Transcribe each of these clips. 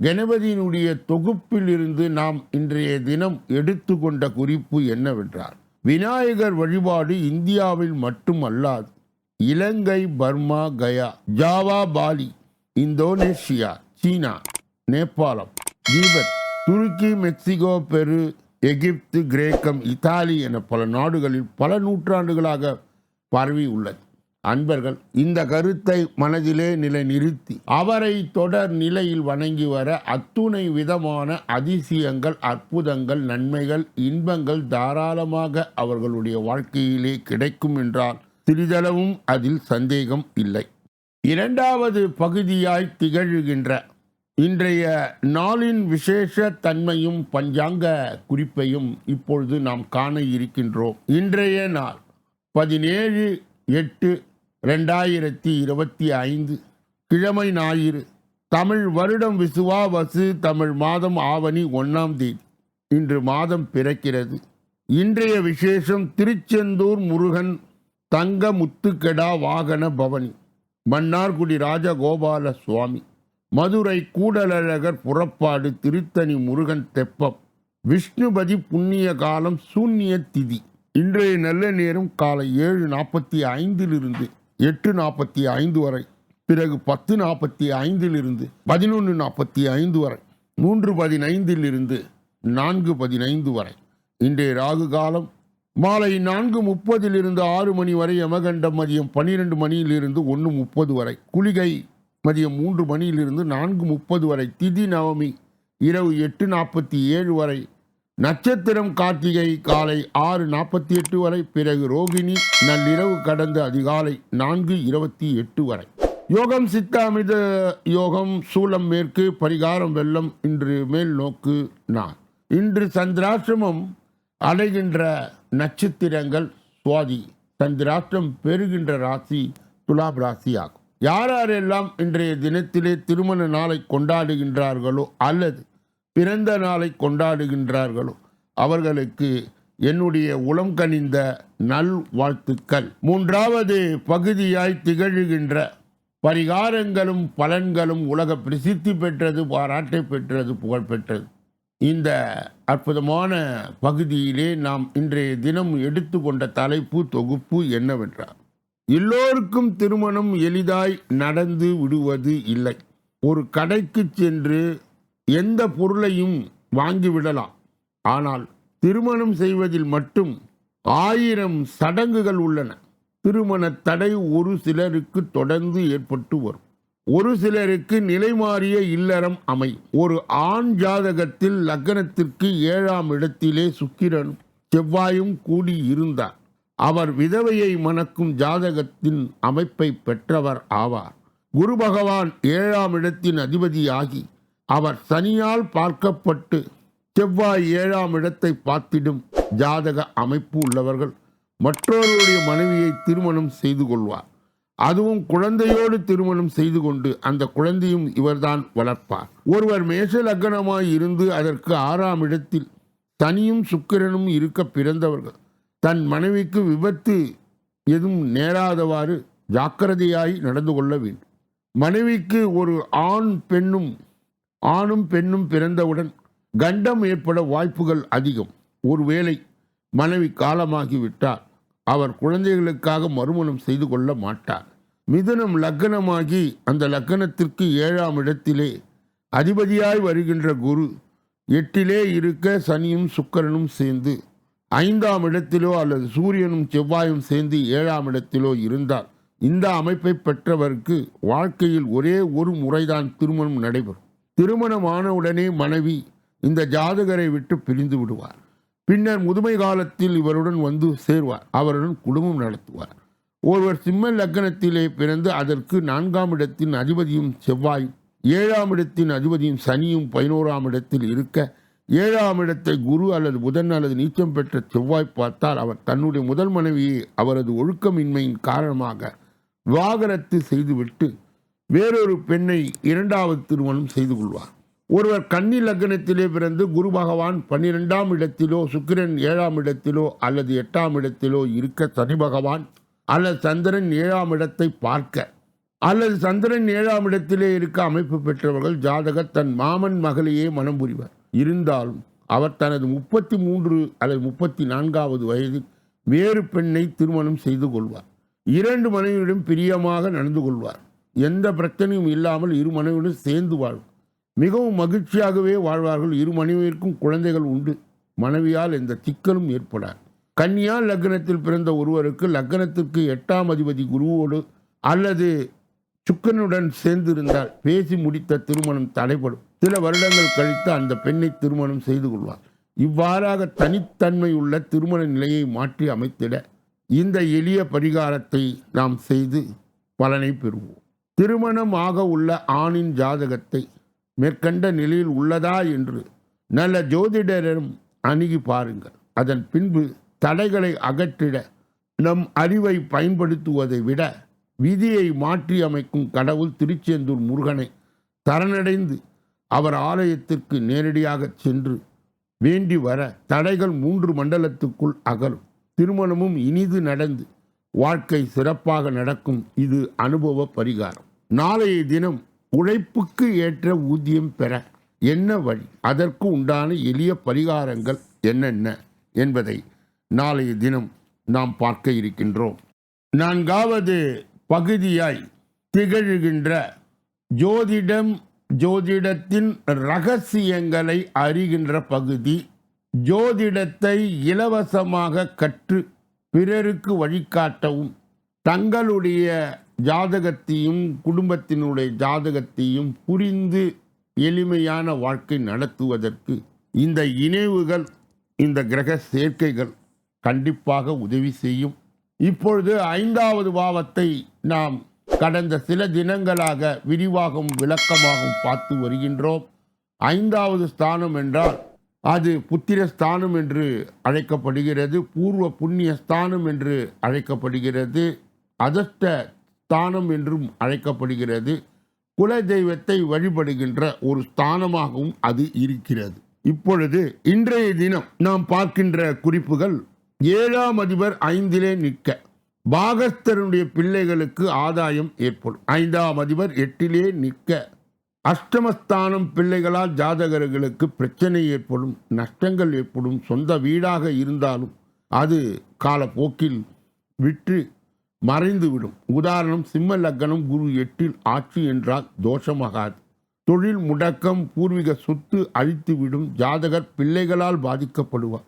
கணபதியினுடைய தொகுப்பில் இருந்து நாம் இன்றைய தினம் எடுத்துக்கொண்ட குறிப்பு என்னவென்றால் விநாயகர் வழிபாடு இந்தியாவில் மட்டுமல்லாது Ilangai Burma Gaya Java Bali Indonesia China Nepalam Tibet Turkey Mexico பெரு எகிப்து கிரேக்கம் இத்தாலி என பல நாடுகளில் பல நூற்றாண்டுகளாக பரவி உள்ளது. அன்பர்கள் இந்த கருத்தை மனதிலே நிலைநிறுத்தி அவரை தொடர் நிலையில் வணங்கி வர அத்துணை விதமான அதிசயங்கள் அற்புதங்கள் நன்மைகள் இன்பங்கள் தாராளமாக அவர்களுடைய வாழ்க்கையிலே கிடைக்கும் என்றால் சிறிதளவும் அதில் சந்தேகம் இல்லை. இரண்டாவது பகுதியாய் திகழ்கின்ற இன்றைய நாளின் விசேஷ தன்மையும் பஞ்சாங்க குறிப்பையும் இப்பொழுது நாம் காண இருக்கின்றோம். இன்றைய நாள் பதினேழு எட்டு ரெண்டாயிரத்தி இருபத்தி ஐந்து கிழமை ஞாயிறு தமிழ் வருடம் விசுவா வசு தமிழ் மாதம் ஆவணி ஒன்றாம் தேதி. இன்று மாதம் பிறக்கிறது. இன்றைய விசேஷம் திருச்செந்தூர் முருகன் தங்க முத்துக்கெடா வாகன பவனி மன்னார்குடி ராஜகோபால சுவாமி மதுரை கூடலழகர் புறப்பாடு திருத்தணி முருகன் தெப்பம் விஷ்ணுபதி புண்ணிய காலம் சூன்ய திதி. இன்றைய நல்ல நேரம் காலை ஏழு நாற்பத்தி ஐந்திலிருந்து எட்டு நாற்பத்தி ஐந்து வரை பிறகு பத்து நாற்பத்தி ஐந்திலிருந்து பதினொன்று நாற்பத்தி ஐந்து வரை மூன்று பதினைந்திலிருந்து நான்கு பதினைந்து வரை. இன்றைய ராகு காலம் மாலை நான்கு முப்பதிலிருந்து ஆறு மணி வரை யமகண்டம் மதியம் பன்னிரெண்டு மணியிலிருந்து ஒன்று முப்பது வரை குளிகை மதியம் மூன்று மணியிலிருந்து நான்கு முப்பது வரை திதி நவமி இரவு எட்டு நாற்பத்தி ஏழு வரை நட்சத்திரம் கார்த்திகை காலை ஆறு நாற்பத்தி எட்டு வரை பிறகு ரோகிணி நள்ளிரவு கடந்த அதிகாலை நான்கு இருபத்தி எட்டு வரை. யோகம் சித்த அமித யோகம் சூலம் மேற்கு பரிகாரம் வெள்ளம் இன்று மேல் நோக்கு நான் இன்று சந்திராசிரமம் அடைகின்ற நட்சத்திரங்கள் சுவாதி. சந்திராஷ்டிரம் பெறுகின்ற ராசி துலாப் ராசி ஆகும். யார் யாரெல்லாம் இன்றைய தினத்திலே திருமண நாளை கொண்டாடுகின்றார்களோ அல்லது பிறந்த நாளை கொண்டாடுகின்றார்களோ அவர்களுக்கு என்னுடைய உளம் கனிந்த நல் வாழ்த்துக்கள். மூன்றாவது பகுதியாய் திகழ்கின்ற பரிகாரங்களும் பலன்களும் உலக பிரசித்தி பெற்றது பாராட்டை பெற்றது புகழ் பெற்றது. இந்த அற்புதமான பகுதியிலே நாம் இன்றைய தினம் எடுத்துக்கொண்ட தலைப்பு தொகுப்பு என்னவென்றால் எல்லோருக்கும் திருமணம் எளிதாய் நடந்து விடுவது இல்லை. ஒரு கடைக்கு சென்று எந்த பொருளையும் வாங்கிவிடலாம். ஆனால் திருமணம் செய்வதில் மட்டும் ஆயிரம் சடங்குகள் உள்ளன. திருமண தடை ஒரு சிலருக்கு தொடர்ந்து ஏற்பட்டு வரும். ஒரு சிலருக்கு நிலைமாறிய இல்லறம் அமையும். ஒரு ஆண் ஜாதகத்தில் லக்னத்திற்கு ஏழாம் இடத்திலே சுக்கிரனும் செவ்வாயும் கூடி இருந்தார். அவர் விதவையை மணக்கும் ஜாதகத்தின் அமைப்பை பெற்றவர் ஆவார். குரு பகவான் ஏழாம் இடத்தின் அதிபதியாகி அவர் சனியால் பார்க்கப்பட்டு செவ்வாய் ஏழாம் இடத்தை பார்த்திடும் ஜாதக அமைப்பு உள்ளவர்கள் மற்றொருடைய மனைவியை திருமணம் செய்து கொள்வார். அதுவும் குழந்தையோடு திருமணம் செய்து கொண்டு அந்த குழந்தையும் இவர்தான் வளர்ப்பார். ஒருவர் மேஷ லக்னமாய் இருந்து அதற்கு ஆறாம் இடத்தில் தனியும் சுக்கிரனும் இருக்க பிறந்தவர்கள். தன் மனைவிக்கு விபத்து எதுவும் நேராதவாறு ஜாக்கிரதையாய் நடந்து கொள்ள வேண்டும். மனைவிக்கு ஒரு ஆண் பெண்ணும் ஆணும் பெண்ணும் பிறந்தவுடன் கண்டம் ஏற்பட வாய்ப்புகள் அதிகம். ஒருவேளை மனைவி காலமாகிவிட்டால் அவர் குழந்தைகளுக்காக மறுமணம் செய்து கொள்ள மாட்டார். மிதுனம் லக்னமாகி அந்த லக்னத்திற்கு ஏழாம் இடத்திலே அதிபதியாய் வருகின்ற குரு எட்டிலே இருக்க சனியும் சுக்கரனும் சேர்ந்து ஐந்தாம் இடத்திலோ அல்லது சூரியனும் செவ்வாயும் சேர்ந்து ஏழாம் இடத்திலோ இருந்தால் இந்த அமைப்பை பெற்றவருக்கு வாழ்க்கையில் ஒரே ஒரு முறைதான் திருமணம் நடைபெறும். திருமணமான உடனே மனைவி இந்த ஜாதகரை விட்டு பிரிந்து விடுவார். பின்னர் முதுமை காலத்தில் இவருடன் வந்து சேர்வார். அவருடன் குடும்பம் நடத்துவார். ஒருவர் சிம்ம லக்னத்திலே பிறந்து அதற்கு நான்காம் இடத்தின் அதிபதியும் செவ்வாய் ஏழாம் இடத்தின் அதிபதியும் சனியும் பதினோராம் இடத்தில் இருக்க ஏழாம் இடத்தை குரு அல்லது புதன் அல்லது நீச்சம் பெற்ற செவ்வாய் பார்த்தால் அவர் தன்னுடைய முதல் மனைவியை அவரது ஒழுக்கமின்மையின் காரணமாக விவாகரத்து செய்துவிட்டு வேறொரு பெண்ணை இரண்டாவது திருமணம் செய்து கொள்வார். ஒருவர் கன்னி லக்னத்திலே பிறந்து குரு பகவான் பன்னிரெண்டாம் இடத்திலோ சுக்கிரன் ஏழாம் இடத்திலோ அல்லது எட்டாம் இடத்திலோ இருக்க சனி பகவான் அல்லது சந்திரன் ஏழாம் இடத்தை பார்க்க அல்லது சந்திரன் ஏழாம் இடத்திலே இருக்க அமைப்பு பெற்றவர்கள் ஜாதகர் தன் மாமன் மகளையே மனம் புரிவார். இருந்தாலும் அவர் தனது முப்பத்தி மூன்று அல்லது முப்பத்தி நான்காவது வயதில் வேறு பெண்ணை திருமணம் செய்து கொள்வார். இரண்டு மனைவியிடம் பிரியமாக நடந்து கொள்வார். எந்த பிரச்சனையும் இல்லாமல் இரு மனைவியுடன் சேர்ந்து வாழும் மிகவும் மகிழ்ச்சியாகவே வாழ்வார்கள். இரு மனைவியிற்கும் குழந்தைகள் உண்டு. மனைவியால் எந்த சிக்கலும் ஏற்படாது. கன்னியா லக்னத்தில் பிறந்த ஒருவருக்கு லக்னத்திற்கு எட்டாம் அதிபதி குருவோடு அல்லது சுக்கனுடன் சேர்ந்திருந்தால் பேசி முடித்த திருமணம் தடைபடும். சில வருடங்கள் கழித்து அந்த பெண்ணை திருமணம் செய்து கொள்வார். இவ்வாறாக தனித்தன்மை உள்ள திருமண நிலையை மாற்றி அமைத்திட இந்த எளிய பரிகாரத்தை நாம் செய்து பலனை பெறுவோம். திருமணம் ஆக உள்ள ஆணின் ஜாதகத்தை மேற்கண்ட நிலையில் உள்ளதா என்று நல்ல ஜோதிடரும் அணுகி பாருங்கள். அதன் பின்பு தடைகளை அகற்றிட நம் அறிவை பயன்படுத்துவதை விட விதியை மாற்றி அமைக்கும் கடவுள் திருச்செந்தூர் முருகனை சரணடைந்து அவர் ஆலயத்திற்கு நேரடியாக சென்று வேண்டி வர தடைகள் மூன்று மண்டலத்துக்குள் அகலும். திருமணமும் இனிது நடந்து வாழ்க்கை சிறப்பாக நடக்கும். இது அனுபவ பரிகாரம். நாளைய தினம் உழைப்புக்கு ஏற்ற ஊதியம் பெற என்ன வழி? அதற்கு உண்டான எளிய பரிகாரங்கள் என்னென்ன என்பதை நாளைய தினம் நாம் பார்க்க இருக்கின்றோம். நான்காவது பகுதியாய் திகழ்கின்ற ஜோதிடம் ஜோதிடத்தின் ரகசியங்களை அறிகின்ற பகுதி ஜோதிடத்தை இலவசமாக கற்று பிறருக்கு வழிகாட்டவும் தங்களுடைய ஜாதகத்தையும் குடும்பத்தினுடைய ஜாதகத்தையும் புரிந்து எளிமையான வாழ்க்கை நடத்துவதற்கு இந்த இணைவுகள் இந்த கிரக சேர்க்கைகள் கண்டிப்பாக உதவி செய்யும். இப்பொழுது ஐந்தாவது பாவத்தை நாம் கடந்த சில தினங்களாக விரிவாகவும் விளக்கமாகவும் பார்த்து வருகின்றோம். ஐந்தாவது ஸ்தானம் என்றால் அது புத்திர ஸ்தானம் என்று அழைக்கப்படுகிறது பூர்வ புண்ணிய ஸ்தானம் என்று அழைக்கப்படுகிறது. அதஷ்ட ஸ்தானம் என்றும் அழைக்கப்படுகிறது. குல தெய்வத்தை வழிபடுகின்ற ஒரு ஸ்தானமாகவும் அது இருக்கிறது. இப்பொழுது இன்றைய தினம் நாம் பார்க்கின்ற குறிப்புகள் ஏழாம் அதிபர் ஐந்திலே நிற்க. பாகஸ்தருடைய பிள்ளைகளுக்கு ஆதாயம் ஏற்படும். ஐந்தாம் அதிபர் எட்டிலே நிற்க. அஷ்டமஸ்தானம் பிள்ளைகளால் ஜாதகர்களுக்கு பிரச்சனை ஏற்படும் நஷ்டங்கள் ஏற்படும் சொந்த வீடாக இருந்தாலும் அது காலப்போக்கில் விற்று மறைந்துவிடும். உதாரணம் சிம்ம லக்னம் குரு எட்டில் ஆட்சி என்றால் தோஷமாகாது. தொழில் முடக்கம் பூர்வீக சொத்து அழித்துவிடும் ஜாதகர் பிள்ளைகளால் பாதிக்கப்படுவார்.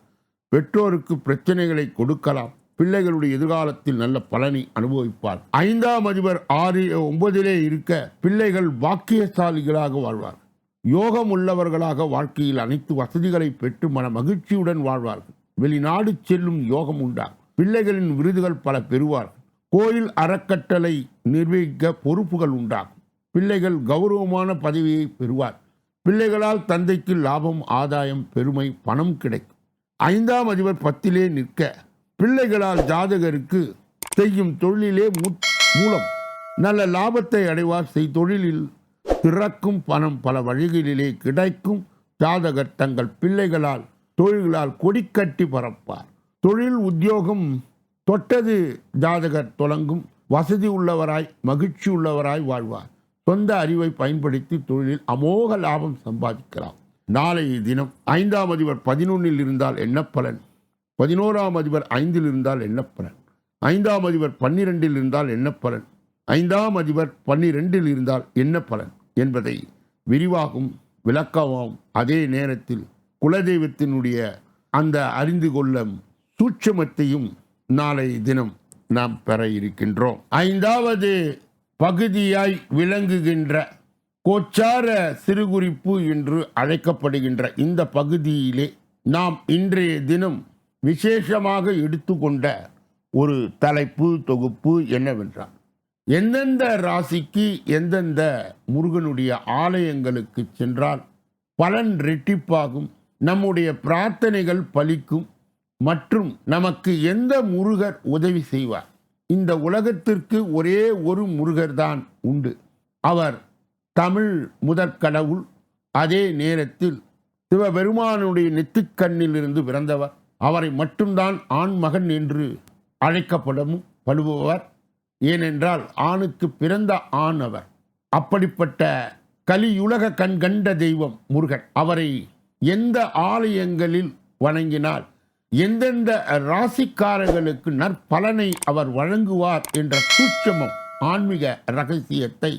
பெற்றோருக்கு பிரச்சனைகளை கொடுக்கலாம். பிள்ளைகளுடைய எதிர்காலத்தில் நல்ல பலனை அனுபவிப்பார். ஐந்தாம் அதிபர் ஆறு ஒன்பதிலே இருக்க பிள்ளைகள் பாக்கியசாலிகளாக வாழ்வார் யோகம் உள்ளவர்களாக வாழ்க்கையில் அனைத்து வசதிகளை பெற்று மன மகிழ்ச்சியுடன் வாழ்வார்கள். வெளிநாடு செல்லும் யோகம் உண்டாகும் பிள்ளைகளின் விருதுகள் பல பெறுவார்கள். கோயில் அறக்கட்டளை நிர்வகிக்க பொறுப்புகள் உண்டாகும். பிள்ளைகள் கௌரவமான பதவியை பெறுவார். பிள்ளைகளால் தந்தைக்கு லாபம் ஆதாயம் பெருமை பணம் கிடைக்கும். ஐந்தாம் அதிபர் பத்திலே நிற்க பிள்ளைகளால் ஜாதகருக்கு செய்யும் தொழிலிலே மூலம் நல்ல லாபத்தை அடைவார். செய் தொழிலில் திறக்கும் பணம் பல வழிகளிலே கிடைக்கும். ஜாதகர் தங்கள் பிள்ளைகளால் தொழில்களால் கொடிக்கட்டி பறப்பார். தொழில் உத்தியோகம் தொட்டது ஜாதகர் தொடங்கும். வசதி உள்ளவராய் மகிழ்ச்சி உள்ளவராய் வாழ்வார். சொந்த அறிவை பயன்படுத்தி தொழிலில் அமோக லாபம் சம்பாதிக்கலாம். நாளைய தினம் ஐந்தாம் அதிபர் பதினொன்னில் இருந்தால் என்ன பலன்? பதினோராம் அதிபர் ஐந்தில் இருந்தால் என்ன பலன்? ஐந்தாம் அதிபர் பன்னிரெண்டில் இருந்தால் என்ன பலன்? ஐந்தாம் அதிபர் பன்னிரெண்டில் இருந்தால் என்ன பலன்? என்பதை விரிவாகவும் விளக்கவும் அதே நேரத்தில் குலதெய்வத்தினுடைய அந்த அறிந்து கொள்ளும் சூட்சமத்தையும் நாளை தினம் நாம் பெற இருக்கின்றோம். ஐந்தாவது பகுதியாய் விளங்குகின்ற கோச்சார சிறுகுறிப்பு என்று அழைக்கப்படுகின்ற இந்த பகுதியிலே நாம் இன்றைய தினம் விசேஷமாக எடுத்துக்கொண்ட ஒரு தலைப்பு தொகுப்பு என்னவென்றால் எந்தெந்த ராசிக்கு எந்தெந்த முருகனுடைய ஆலயங்களுக்கு சென்றால் பலன் ரெட்டிப்பாகும் நம்முடைய பிரார்த்தனைகள் பலிக்கும் மற்றும் நமக்கு எந்த முருகர் உதவி செய்வார்? இந்த உலகத்திற்கு ஒரே ஒரு முருகர் தான் உண்டு. அவர் தமிழ் முதற்கடவுள் அதே நேரத்தில் சிவபெருமானுடைய நெத்திக்கண்ணில் இருந்து பிறந்தவர். அவரை மட்டும்தான் ஆண் மகன் என்று அழைக்கப்படும் படுபவர். ஏனென்றால் ஆணுக்கு பிறந்த ஆண் அவர். அப்படிப்பட்ட கலியுலக கண்கண்ட தெய்வம் முருகன். அவரை எந்த ஆலயங்களில் வணங்கினால் எந்தெந்த ராசிக்காரர்களுக்கு நற்பலனை அவர் வழங்குவார் என்ற சூட்சமம் ஆன்மீக ரகசியத்தை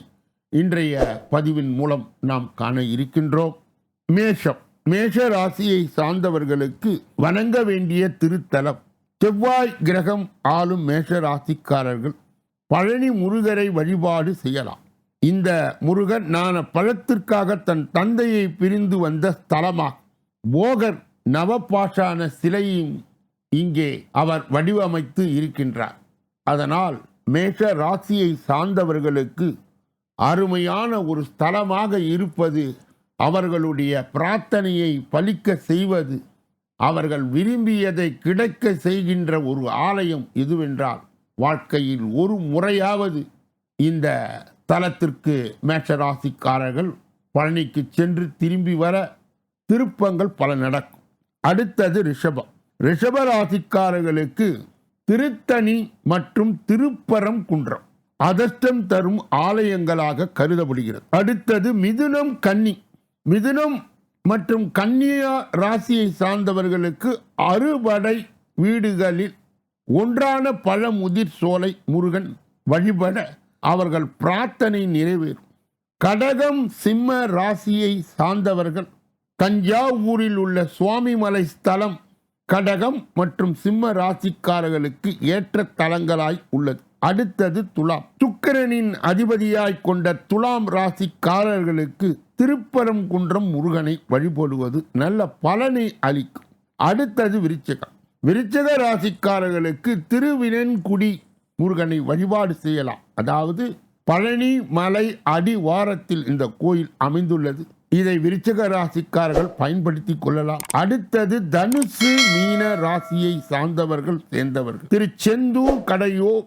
இன்றைய பதிவின் மூலம் நாம் காண இருக்கின்றோம். மேஷம். மேஷ ராசியை சார்ந்தவர்களுக்கு வணங்க வேண்டிய திருத்தலம். செவ்வாய் கிரகம் ஆளும் மேஷ ராசிக்காரர்கள் பழனி முருகரை வழிபாடு செய்யலாம். இந்த முருகன் நான பழத்திற்காக தன் தந்தையை பிரிந்து வந்த ஸ்தலமாக போகர் நவபாஷான சிலையும் இங்கே அவர் வடிவமைத்து இருக்கின்றார். அதனால் மேஷ ராசியை சார்ந்தவர்களுக்கு அருமையான ஒரு ஸ்தலமாக இருப்பது அவர்களுடைய பிரார்த்தனையை பலிக்க செய்வது அவர்கள் விரும்பியதை கிடைக்க செய்கின்ற ஒரு ஆலயம் எதுவென்றால் வாழ்க்கையில் ஒரு முறையாவது இந்த தலத்திற்கு மேஷராசிக்காரர்கள் பழனிக்கு சென்று திரும்பி வர திருப்பங்கள் பல நடக்கும். அடுத்தது ரிஷபம். ரிஷப ராசிக்காரர்களுக்கு திருத்தணி மற்றும் திருப்பரம் குன்றம் அதர்ஷ்டம் தரும் ஆலயங்களாக கருதப்படுகிறது. அடுத்தது மிதுனம் கன்னி. மிதுனம் மற்றும் கன்னியா ராசியை சார்ந்தவர்களுக்கு அறுபடை வீடுகளில் ஒன்றான பழமுதிர் சோலை முருகன் வழிபட அவர்கள் பிரார்த்தனை நிறைவேறும். கடகம் சிம்ம ராசியை சார்ந்தவர்கள் தஞ்சாவூரில் உள்ள சுவாமிமலை ஸ்தலம் கடகம் மற்றும் சிம்ம ராசிக்காரர்களுக்கு ஏற்ற தலங்களாய் உள்ளது. அடுத்தது துலாம். சுக்கிரனின் அதிபதியாய் கொண்ட துலாம் ராசிக்காரர்களுக்கு திருப்பரங்குன்றம் முருகனை வழிபடுவது நல்ல பலனை அளிக்கும். அடுத்தது விருச்சகம். விருச்சக ராசிக்காரர்களுக்கு திருவினன்குடி முருகனை வழிபாடு செய்யலாம். அதாவது பழனி மலை அடிவாரத்தில் இந்த கோயில் அமைந்துள்ளது. இதை விருச்சக ராசிக்காரர்கள் பயன்படுத்திக் கொள்ளலாம். அடுத்தது தனுசு மீன ராசியை சார்ந்தவர்கள் சேர்ந்தவர்கள். திரு செந்தூர் கடையோ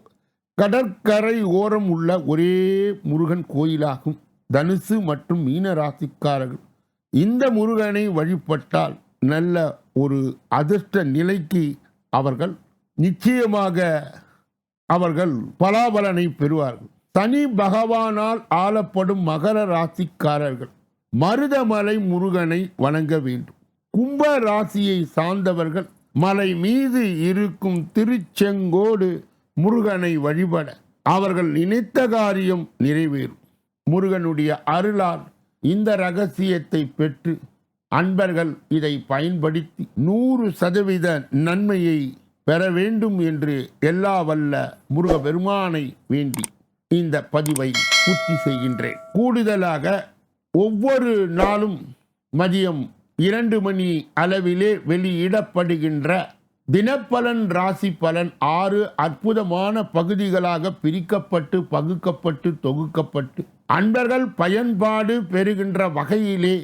கடற்கரை ஓரம் உள்ள ஒரே முருகன் கோயிலாகும். தனுசு மற்றும் மீன ராசிக்காரர்கள். இந்த முருகனை வழிபட்டால் நல்ல ஒரு அதிர்ஷ்ட நிலைக்கு அவர்கள் நிச்சயமாக அவர்கள் பலாபலனை பெறுவார்கள். சனி பகவானால் ஆளப்படும் மகர ராசிக்காரர்கள். மருதமலை முருகனை வணங்க வேண்டும். கும்ப ராசியை சார்ந்தவர்கள் மலை மீது இருக்கும் திருச்செங்கோடு முருகனை வழிபட அவர்கள் நினைத்த காரியம் நிறைவேறும். முருகனுடைய அருளால் இந்த ரகசியத்தை பெற்று அன்பர்கள் இதை பயன்படுத்தி நூறு சதவீத நன்மையை பெற வேண்டும் என்று எல்லா வல்ல முருக பெருமானை வேண்டி இந்த பதிவை பூர்த்தி செய்கின்றேன். கூடுதலாக ஒவ்வொரு நாளும் மதியம் இரண்டு மணி அளவிலே வெளியிடப்படுகின்ற தினப்பலன் ராசி பலன் ஆறு அற்புதமான பகுதிகளாக பிரிக்கப்பட்டு பகுக்கப்பட்டு தொகுக்கப்பட்டு அன்பர்கள் பயன்பாடு பெறுகின்ற வகையிலே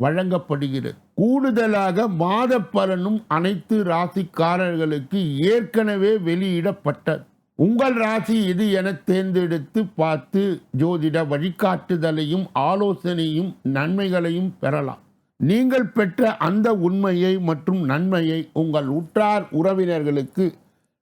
வழங்கப்படுகிறது. கூடுதலாக மாத பலனும் அனைத்து ராசிக்காரர்களுக்கு ஏற்கனவே வெளியிடப்பட்டது உங்கள் ராசி இது என தேர்ந்தெடுத்து பார்த்து ஜோதிட வழிகாட்டுதலையும் ஆலோசனையும் நன்மைகளையும் பெறலாம். நீங்கள் பெற்ற அந்த உண்மையை மற்றும் நன்மையை உங்கள் உற்றார் உறவினர்களுக்கு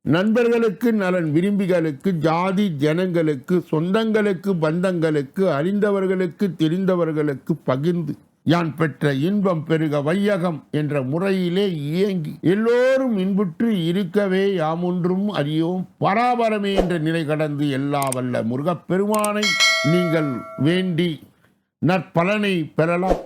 நண்பர்களுக்கு நலன் விரும்பிகளுக்கு ஜாதி ஜனங்களுக்கு சொந்தங்களுக்கு பந்தங்களுக்கு அறிந்தவர்களுக்கு தெரிந்தவர்களுக்கு பகிர்ந்து யான் பெற்ற இன்பம் பெருக வையகம் என்ற முறையிலே இயங்கி எல்லோரும் இன்புற்று இருக்கவே யாமொன்றும் அறியோம். பராபரமே என்ற நிலை கடந்து எல்லா வல்ல முருகப்பெருமானை நீங்கள் வேண்டி நற்பலனை பெறலாம்.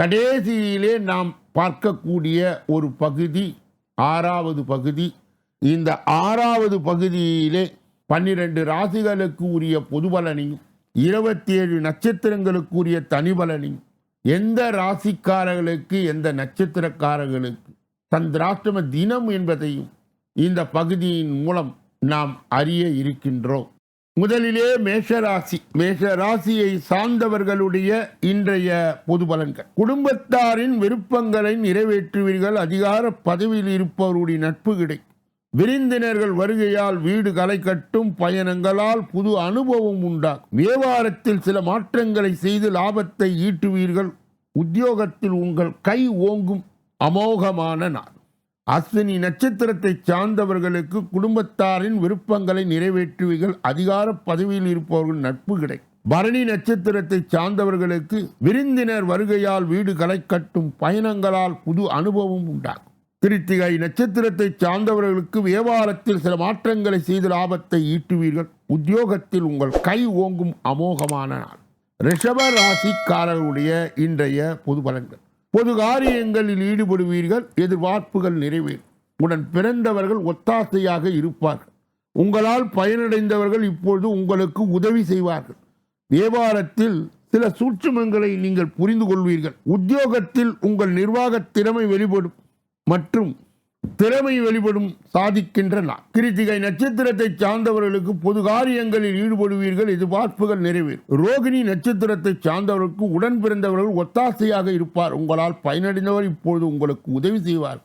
கடைசியிலே நாம் பார்க்கக்கூடிய ஒரு பகுதி ஆறாவது பகுதி. இந்த ஆறாவது பகுதியிலே பன்னிரண்டு ராசிகளுக்கு உரிய பொது பலனையும் இருபத்தி ஏழு நட்சத்திரங்களுக்கு உரிய தனி பலனையும் எந்த ராசிக்காரர்களுக்கு எந்த நட்சத்திரக்காரர்களுக்கு சந்திராஷ்டம தினம் என்பதையும் இந்த பகுதியின் மூலம் நாம் அறிய இருக்கின்றோம். முதலிலே மேஷராசி மேஷராசியை சார்ந்தவர்களுடைய இன்றைய பொது பலன்கள். குடும்பத்தாரின் விருப்பங்களை நிறைவேற்றுவீர்கள் அதிகார பதவியில் இருப்பவருடைய நட்பு கிடைக்கும். விருந்தினர்கள் வருகையால் வீடு களை கட்டும் பயணங்களால் புது அனுபவம் உண்டாகும். வியாபாரத்தில் சில மாற்றங்களை செய்து லாபத்தை ஈட்டுவீர்கள். உத்தியோகத்தில் உங்கள் கை ஓங்கும் அமோகமான நாள். அஸ்வினி நட்சத்திரத்தை சார்ந்தவர்களுக்கு குடும்பத்தாரின் விருப்பங்களை நிறைவேற்றுவீர்கள். அதிகார பதவியில் இருப்பவர்கள் நட்பு கிடைக்கும். பரணி நட்சத்திரத்தை சார்ந்தவர்களுக்கு விருந்தினர் வருகையால் வீடு களை கட்டும் பயணங்களால் புது அனுபவம் உண்டாகும். கிருத்திகை நட்சத்திரத்தை சார்ந்தவர்களுக்கு வியாபாரத்தில் சில மாற்றங்களை செய்து லாபத்தை ஈட்டுவீர்கள். உத்தியோகத்தில் உங்கள் கை ஓங்கும் அமோகமான நாள். ரிஷப ராசிக்காரர்களுடைய இன்றைய பொது பலன்கள். பொது காரியங்களில் ஈடுபடுவீர்கள் எதிர்பார்ப்புகள் நிறைவேறும். உடன் பிறந்தவர்கள் ஒத்தாசையாக இருப்பார்கள். உங்களால் பயனடைந்தவர்கள் இப்பொழுது உங்களுக்கு உதவி செய்வார்கள். வியாபாரத்தில் சில சூட்சுமங்களை நீங்கள் புரிந்து கொள்வீர்கள். உத்தியோகத்தில் உங்கள் நிர்வாக திறமை வெளிப்படும். மற்றும் திறமை வெளிப்படும் சாதிக்கின்றன கிருத்திகை நட்சத்திரத்தை சார்ந்தவர்களுக்கு பொது காரியங்களில் ஈடுபடுவீர்கள் எதிர்பார்ப்புகள் நிறைவேறும். ரோகிணி நட்சத்திரத்தை சார்ந்தவர்களுக்கு உடன் பிறந்தவர்கள் ஒத்தாசையாக இருப்பார். உங்களால் பயனடைந்தவர் இப்பொழுது உங்களுக்கு உதவி செய்வார்.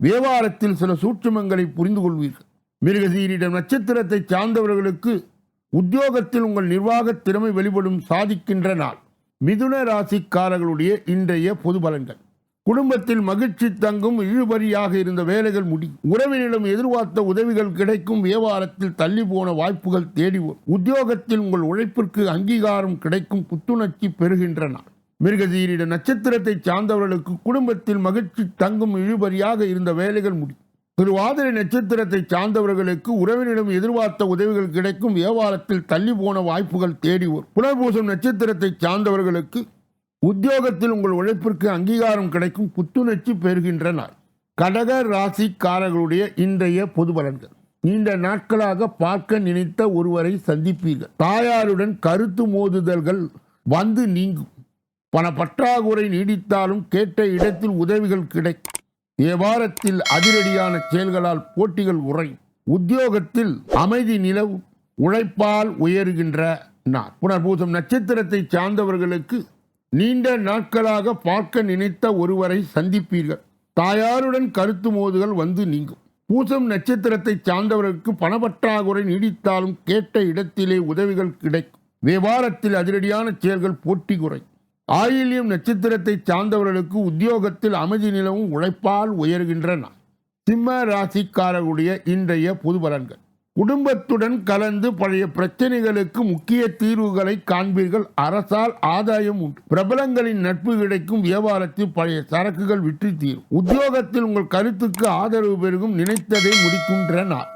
வியாபாரத்தில் சில சூட்சுமங்களை புரிந்து கொள்வீர்கள். மிருகசீரிடம் நட்சத்திரத்தை சார்ந்தவர்களுக்கு உத்தியோகத்தில் உங்கள் நிர்வாக திறமை வெளிப்படும் சாதிக்கின்ற நாள் மிதுன ராசிக்காரர்களுடைய இன்றைய பொது பலன்கள். குடும்பத்தில் மகிழ்ச்சி தங்கும் இழுபறியாக இருந்த வேலைகள் முடி. உறவினிடம் எதிர்பார்த்த உதவிகள் கிடைக்கும் வியாபாரத்தில் தள்ளி போன வாய்ப்புகள் தேடி உத்தியோகத்தில் உங்கள் உழைப்பிற்கு அங்கீகாரம் கிடைக்கும் புத்துணர்ச்சி பெறுகின்றன. மிருகதீரிட நட்சத்திரத்தை சார்ந்தவர்களுக்கு குடும்பத்தில் மகிழ்ச்சி தங்கும் இழுபறியாக இருந்த வேலைகள் முடி. திருவாதிரை நட்சத்திரத்தை சார்ந்தவர்களுக்கு உறவினிடம் எதிர்பார்த்த உதவிகள் கிடைக்கும் வியாபாரத்தில் தள்ளி போன வாய்ப்புகள் தேடி வரும் புனர்பூசம் நட்சத்திரத்தை சார்ந்தவர்களுக்கு உத்தியோகத்தில் உங்கள் உழைப்பிற்கு அங்கீகாரம் கிடைக்கும் புத்துணர்ச்சி பெறுகின்ற நாள் கடக ராசிக்காரர்களுடைய இன்றைய பொது பலன்கள். நீண்ட நாட்களாக பார்க்க நினைத்த ஒருவரை சந்திப்பீர்கள். தாயாருடன் கருத்து மோதுதல்கள் வந்து நீங்கும். பண பற்றாக்குறை நீடித்தாலும் கேட்ட இடத்தில் உதவிகள் கிடைக்கும். வியாபாரத்தில் அதிரடியான செயல்களால் போட்டிகள் உறையும் உத்தியோகத்தில் அமைதி நிலவும். உழைப்பால் உயர்கின்ற நாள். புனர்பூசம் நட்சத்திரத்தை சார்ந்தவர்களுக்கு நீண்ட நாட்களாக பார்க்க நினைத்த ஒருவரை சந்திப்பீர்கள். தாயாருடன் கருத்து மோதுகள் வந்து நீங்கும். பூசம் நட்சத்திரத்தை சார்ந்தவர்களுக்கு பணப்பற்றாக்குறை நீடித்தாலும் கேட்ட இடத்திலே உதவிகள் கிடைக்கும். வியாபாரத்தில் அதிரடியான செயல்கள் போட்டி குறை ஆயில்யம் நட்சத்திரத்தை சார்ந்தவர்களுக்கு உத்தியோகத்தில் அமைதி நிலவும் உழைப்பால் உயர்கின்றன. சிம்ம ராசிக்காரர்களுடைய இன்றைய பொது பலன்கள். குடும்பத்துடன் கலந்து பழைய பிரச்சனைகளுக்கு முக்கிய தீர்வுகளை காண்பீர்கள். அரசால் ஆதாயம் உண்டு பிரபலங்களின் நட்பு கிடைக்கும் வியாபாரத்தில் பழைய சரக்குகள் விற்று தீரும். உத்தியோகத்தில் உங்கள் கருத்துக்கு ஆதரவு பெருகும் நினைத்ததை முடிக்கின்ற நாள்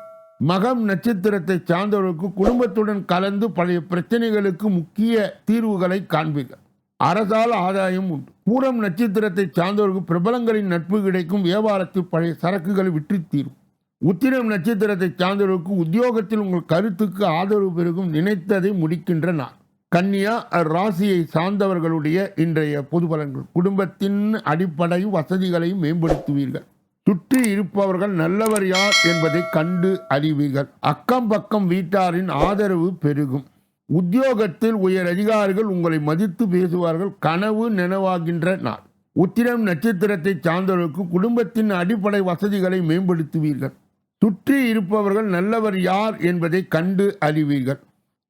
மகம் நட்சத்திரத்தை சார்ந்தவர்களுக்கு குடும்பத்துடன் கலந்து பழைய பிரச்சனைகளுக்கு முக்கிய தீர்வுகளை காண்பீர்கள். அரசால் ஆதாயம் உண்டு. பூரம் நட்சத்திரத்தை சார்ந்தவர்களுக்கு பிரபலங்களின் நட்பு கிடைக்கும் வியாபாரத்தில் பழைய சரக்குகளை விற்று தீரும். உத்திரம் நட்சத்திரத்தை சார்ந்தவர்களுக்கு உத்தியோகத்தில் உங்கள் கருத்துக்கு ஆதரவு பெருகும் நினைத்ததை முடிக்கின்ற நாள். கன்னியா ராசியை சார்ந்தவர்களுடைய இன்றைய பொது பலன்கள். குடும்பத்தின் அடிப்படை வசதிகளை மேம்படுத்துவீர்கள். சுற்றி இருப்பவர்கள் நல்லவர் யார் என்பதை கண்டு அறிவீர்கள். அக்கம் பக்கம் வீட்டாரின் ஆதரவு பெருகும். உத்தியோகத்தில் உயர் அதிகாரிகள் உங்களை மதித்து பேசுவார்கள். கனவு நினைவாகின்ற நாள். உத்திரம் நட்சத்திரத்தை சார்ந்தவர்களுக்கு குடும்பத்தின் அடிப்படை வசதிகளை மேம்படுத்துவீர்கள். சுற்றி இருப்பவர்கள் நல்லவர் யார் என்பதை கண்டு அறிவீர்கள்.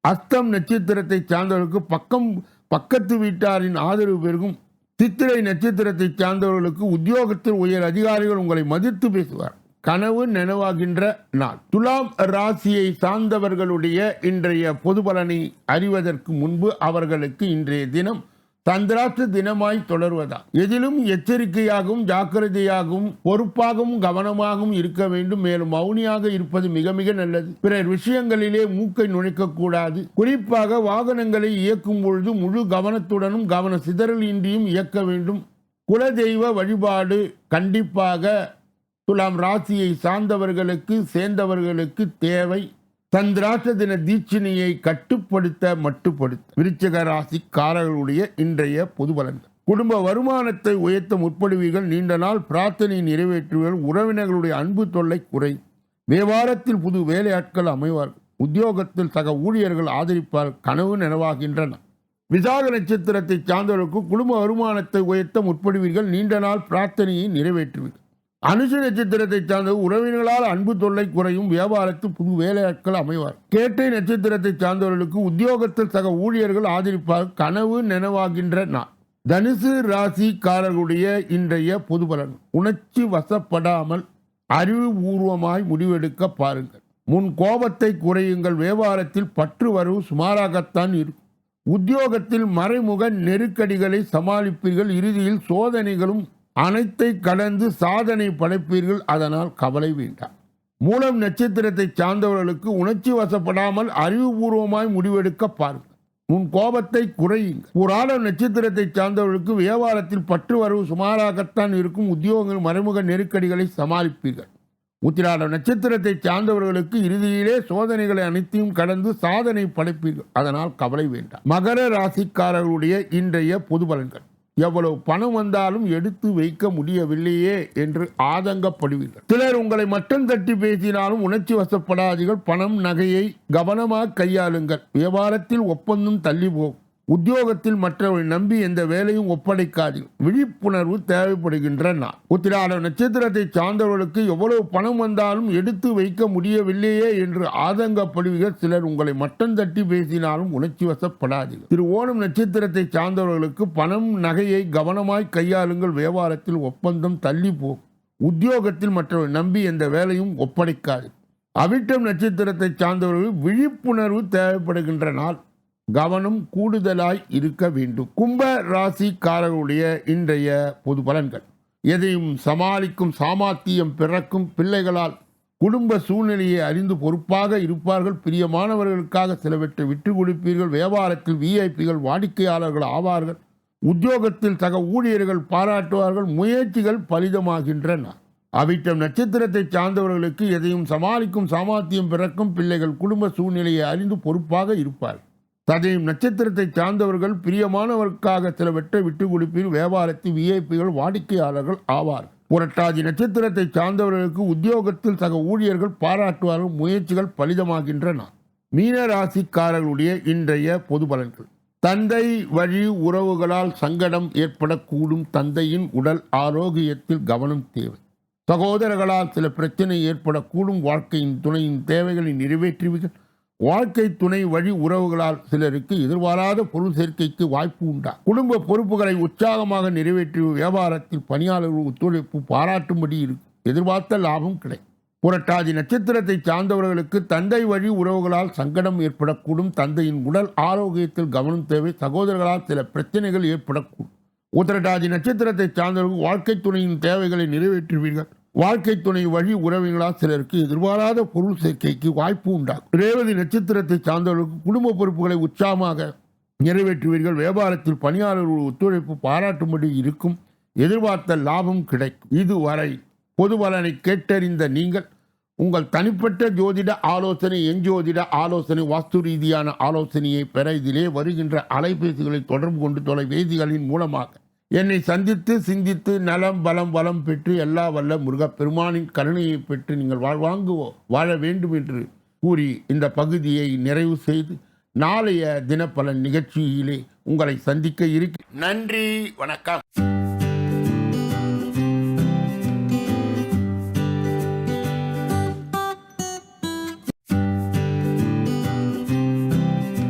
அஸ்தம் நட்சத்திரத்தை சார்ந்தவர்களுக்கு பக்கம் பக்கத்து வீட்டாரின் ஆதரவு பெருகும். சித்திரை நட்சத்திரத்தை சார்ந்தவர்களுக்கு உத்தியோகத்தில் உயர் அதிகாரிகள் உங்களை மதித்து பேசுவார். கனவு நினைவாகின்ற நாள். துலாம் ராசியை சார்ந்தவர்களுடைய இன்றைய பொது பலனை அறிவதற்கு முன்பு அவர்களுக்கு இன்றைய தினம் தந்திராத்து தினமாய் தொடர்வதா? எதிலும் எச்சரிக்கையாகவும் ஜாக்கிரதையாகவும் பொறுப்பாகவும் கவனமாகவும் இருக்க வேண்டும். மேலும் மௌனியாக இருப்பது மிக மிக நல்லது. பிறர் விஷயங்களிலே மூக்கை நுழைக்க கூடாது குறிப்பாக வாகனங்களை இயக்கும் பொழுது முழு கவனத்துடனும் கவன சிதறல் இன்றியும் இயக்க வேண்டும். குலதெய்வ வழிபாடு கண்டிப்பாக துலாம் ராசியை சார்ந்தவர்களுக்கு சேர்ந்தவர்களுக்கு தேவை. சந்திராச தின தீட்சிணியை கட்டுப்படுத்த மட்டுப்படுத்த விருச்சக ராசிக்காரர்களுடைய இன்றைய பொது பலன்கள். குடும்ப வருமானத்தை உயர்த்த முற்படுவீர்கள். நீண்ட நாள் பிரார்த்தனை நிறைவேற்றுவீர்கள். உறவினர்களுடைய அன்பு தொல்லை குறை வியாபாரத்தில் புது வேலையாட்கள் அமைவார்கள். உத்தியோகத்தில் சக ஊழியர்கள் ஆதரிப்பார் கனவு நனவாகின்றன. விசாக நட்சத்திரத்தை சார்ந்தவர்களுக்கு குடும்ப வருமானத்தை உயர்த்த முற்படுவீர்கள். நீண்ட நாள் பிரார்த்தனையை நிறைவேற்றுவீர்கள். அனுச நட்சத்திரத்தை சார்ந்த உறவினர்களால் அன்பு தொல்லை குறையும் வியாபாரத்தில் புது வேலையாட்கள் அமைவார். கேட்டை நட்சத்திரத்தை சார்ந்தவர்களுக்கு உத்தியோகத்தில் சக ஊழியர்கள் ஆதரிப்பார். கனவு நனவாகின்ற நாள். தனுசு ராசிக்காரர்களுடைய இன்றைய பொது பலன். உணர்ச்சி வசப்படாமல் அறிவுபூர்வமாய் முடிவெடுக்க பாருங்கள். முன் கோபத்தை குறையுங்கள். வியாபாரத்தில் பற்று வரவு சுமாராகத்தான் இருக்கும். உத்தியோகத்தில் மறைமுக நெருக்கடிகளை சமாளிப்பீர்கள். இறுதியில் சோதனைகளும் அனைத்தை கடந்து சாதனை படைப்பீர்கள் அதனால் கவலை வேண்டாம். மூலம் நட்சத்திரத்தை சார்ந்தவர்களுக்கு உணர்ச்சி வசப்படாமல் அறிவுபூர்வமாய் முடிவெடுக்க பாருங்கள். உன் கோபத்தை குறையுங்கள். புராண நட்சத்திரத்தை சார்ந்தவர்களுக்கு வியாபாரத்தில் பற்று வரவு சுமாராகத்தான் இருக்கும். உத்தியோகங்கள் மறைமுக நெருக்கடிகளை சமாளிப்பீர்கள். உத்திராட நட்சத்திரத்தை சார்ந்தவர்களுக்கு இறுதியிலே சோதனைகளை அனைத்தையும் கடந்து சாதனை படைப்பீர்கள். அதனால் கவலை வேண்டாம். மகர ராசிக்காரர்களுடைய இன்றைய பொது பலன்கள். எவ்வளவு பணம் வந்தாலும் எடுத்து வைக்க முடியவில்லையே என்று ஆதங்கப்படுவீர்கள். சிலர் உங்களை மட்டம் தட்டி பேசினாலும் உணர்ச்சி வசப்படாதீர்கள். பணம் நகையை கவனமாக கையாளுங்கள். வியாபாரத்தில் ஒப்பந்தம் தள்ளி போகும் உத்தியோகத்தில் மற்றவரை நம்பி எந்த வேலையும் ஒப்படைக்காதீர்கள் விழிப்புணர்வு தேவைப்படுகின்ற நாள் உத்திராட நட்சத்திரத்தை சார்ந்தவர்களுக்கு எவ்வளவு பணம் வந்தாலும் எடுத்து வைக்க முடியவில்லையே என்று ஆதங்கப்படுவீர்கள். சிலர் உங்களை மட்டம் தட்டி பேசினாலும் உணர்ச்சி வசப்படாதீர்கள் திரு ஓணம் நட்சத்திரத்தை சார்ந்தவர்களுக்கு பணம் நகையை கவனமாய் கையாளுங்கள். வியாபாரத்தில் ஒப்பந்தம் தள்ளி போகும் உத்தியோகத்தில் மற்றவரை நம்பி எந்த வேலையும் ஒப்படைக்காது. அவிட்டம் நட்சத்திரத்தை சார்ந்தவர்கள் விழிப்புணர்வு தேவைப்படுகின்ற நாள் கவனம் கூடுதலாய் இருக்க வேண்டும். கும்ப ராசிக்காரர்களுடைய இன்றைய பொது பலன்கள். எதையும் சமாளிக்கும் சாமாத்தியம் பிறக்கும் பிள்ளைகளால் குடும்ப சூழ்நிலையை அறிந்து பொறுப்பாக இருப்பார்கள். பிரியமானவர்களுக்காக சிலவற்றை விட்டு கொடுப்பீர்கள். வியாபாரத்தில் விஐபிகள் வாடிக்கையாளர்கள் ஆவார்கள். உத்தியோகத்தில் சக ஊழியர்கள் பாராட்டுவார்கள். முயற்சிகள் பலிதமாகின்றன. அவிட்டம் நட்சத்திரத்தை சார்ந்தவர்களுக்கு எதையும் சமாளிக்கும் சாமாத்தியம் பிறக்கும் பிள்ளைகள் குடும்ப சூழ்நிலையை அறிந்து பொறுப்பாக இருப்பார்கள். சதயம் நட்சத்திரத்தை சார்ந்தவர்கள் பிரியமானவருக்காக சிலவற்றை விட்டு கொடுப்பீர் வியாபாரத்தில் விஐபிகள் வாடிக்கையாளர்கள் ஆவார். புரட்டாதி நட்சத்திரத்தை சார்ந்தவர்களுக்கு உத்தியோகத்தில் சக ஊழியர்கள் பாராட்டுவார்கள் முயற்சிகள் பலிதமாகின்றன. மீன ராசிக்காரர்களுடைய இன்றைய பொது பலன்கள். தந்தை வழி உறவுகளால் சங்கடம் ஏற்படக்கூடும் தந்தையின் உடல் ஆரோக்கியத்தில் கவனம் தேவை. சகோதரர்களால் சில பிரச்சனை ஏற்படக்கூடும் வாழ்க்கையின் துணையின் தேவைகளை நிறைவேற்றுவீர்கள். வாழ்க்கை துணை வழி உறவுகளால் சிலருக்கு எதிர்பாராத பொருள் சேர்க்கைக்கு வாய்ப்பு உண்டா? குடும்ப பொறுப்புகளை உற்சாகமாக நிறைவேற்றி வியாபாரத்தில் பணியாளர்கள் ஒத்துழைப்பு பாராட்டும்படி இருக்கும் எதிர்பார்த்த லாபம் கிடைக்கும் புரட்டாதி நட்சத்திரத்தை சார்ந்தவர்களுக்கு தந்தை வழி உறவுகளால் சங்கடம் ஏற்படக்கூடும். தந்தையின் உடல் ஆரோக்கியத்தில் கவனம் தேவை. சகோதரர்களால் சில பிரச்சனைகள் ஏற்படக்கூடும். உத்திரட்டாதி நட்சத்திரத்தை சார்ந்தவர்கள் வாழ்க்கை துணையின் தேவைகளை நிறைவேற்றுவீர்கள். வாழ்க்கை துணை வழி உறவினர்களால் சிலருக்கு எதிர்பாராத பொருள் சேர்க்கைக்கு வாய்ப்பு உண்டாகும். ரேவதி நட்சத்திரத்தை சார்ந்தவர்களுக்கு குடும்ப பொறுப்புகளை உற்சாகமாக நிறைவேற்றுவீர்கள். வியாபாரத்தில் பணியாளர்கள் ஒத்துழைப்பு பாராட்டும்படி இருக்கும். எதிர்பார்த்த லாபம் கிடைக்கும். இதுவரை பொது பலனை கேட்டறிந்த நீங்கள் உங்கள் தனிப்பட்ட ஜோதிட ஆலோசனை என் ஜோதிட ஆலோசனை வாஸ்து ரீதியான ஆலோசனையை பெற இதிலே வருகின்ற அலைபேசிகளை தொடர்பு கொண்டு தொலைபேசிகளின் மூலமாக என்னை சந்தித்து சிந்தித்து நலம் பலம் வளம் பெற்று எல்லா வல்ல முருகப்பெருமானின் கருணையை பெற்று நீங்கள் வாழ்வாங்குவோ வாழ வேண்டும் என்று கூறி இந்த பகுதியை நிறைவு செய்து நாளைய தினப்பலன் நிகழ்ச்சியிலே உங்களை சந்திக்க இருக்க நன்றி வணக்கம்.